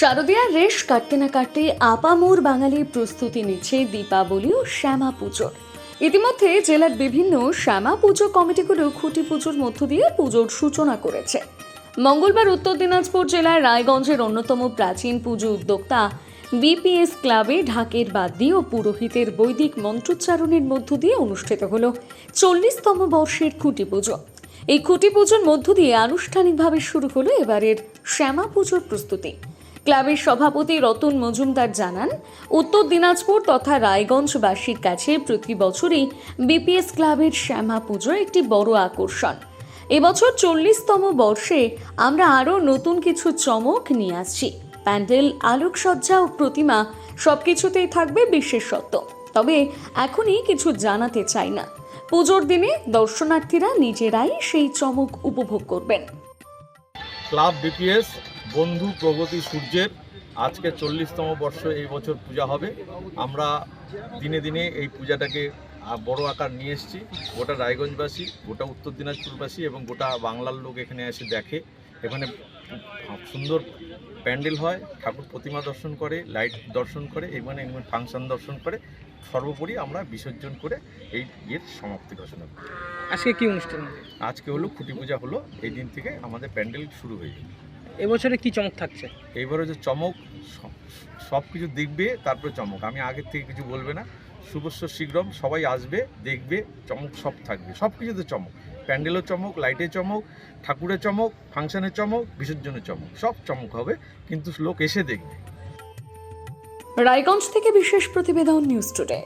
মেয়েরা রেশ কাটতে না কাটতে আপামোর বাঙালির প্রস্তুতি নিচ্ছে দীপাবলি ও শ্যামা পুজোর ইতিমধ্যে জেলার বিভিন্ন শ্যামা পুজো কমিটিগুলো খুঁটি পুজোর মধ্য দিয়ে পুজোর সূচনা করেছে। মঙ্গলবার উত্তর দিনাজপুর জেলার রায়গঞ্জের অন্যতম প্রাচীন পুজো উদ্যোক্তা বিপিএস ক্লাবে ঢাকের বাদ্যি ও পুরোহিতের বৈদিক মন্ত্রোচ্চারণের মধ্য দিয়ে অনুষ্ঠিত হল চল্লিশতম বর্ষের খুঁটি পুজো। এই খুঁটি পুজোর মধ্য দিয়ে আনুষ্ঠানিকভাবে শুরু হলো এবারের শ্যামা পুজোর প্রস্তুতি। ক্লাবের সভাপতি রতন মজুমদার জানান, উত্তর দিনাজপুর তথা রায়গঞ্জবাসীর কাছে প্রতি বছরই বিপিএস ক্লাবের শ্যামা পুজো একটি বড় আকর্ষণ। এবছর চল্লিশতম বর্ষে আমরা আরও নতুন কিছু চমক নিয়ে আসছি। প্যান্ডেল, আলোকসজ্জা ও প্রতিমা সবকিছুতেই থাকবে বিশেষত্ব। তবে এখনই কিছু জানাতে চাই না। পুজোর দিনে দর্শনার্থীরা নিজেরাই সেই চমক উপভোগ করবেন। ক্লাব বিপিএস, বন্ধু প্রগতি সূর্যের। আজকে চল্লিশতম বর্ষ এই বছর পূজা হবে। আমরা দিনে দিনে এই পূজাটাকে বড় আকার নিয়ে এসেছি। গোটা রায়গঞ্জবাসী, গোটা উত্তর দিনাজপুরবাসী এবং গোটা বাংলার লোক এখানে এসে দেখে। এখানে সুন্দর প্যান্ডেল হয় ঠাকুর প্রতিমা দর্শন করে লাইট দর্শন করে এখানে ফাংশন দর্শন করে সর্বোপরি আমরা বিসর্জন করে এই ইয়ের সমাপ্তি ঘোষণা করি। আজকে কি অনুষ্ঠান আজকে হলো খুঁটি পূজা হলো এই দিন থেকে আমাদের প্যান্ডেল শুরু হয়ে যাবে। এবছরে কি চমক থাকছে? এবারে যে চমক সব কিছু দেখবে তারপরে চমক। আমি আগের থেকে কিছু বলবে না। শুভস্য শীঘ্রম সবাই আসবে দেখবে চমক সব থাকবে। সব কিছুতে চমক। প্যান্ডেলের চমক, লাইটের চমক, ঠাকুরের চমক, ফাংশনের চমক, বিসর্জনের চমক, সব চমক হবে, কিন্তু লোক এসে দেখবে। রায়গঞ্জ থেকে বিশেষ প্রতিবেদন নিউজ টুডে।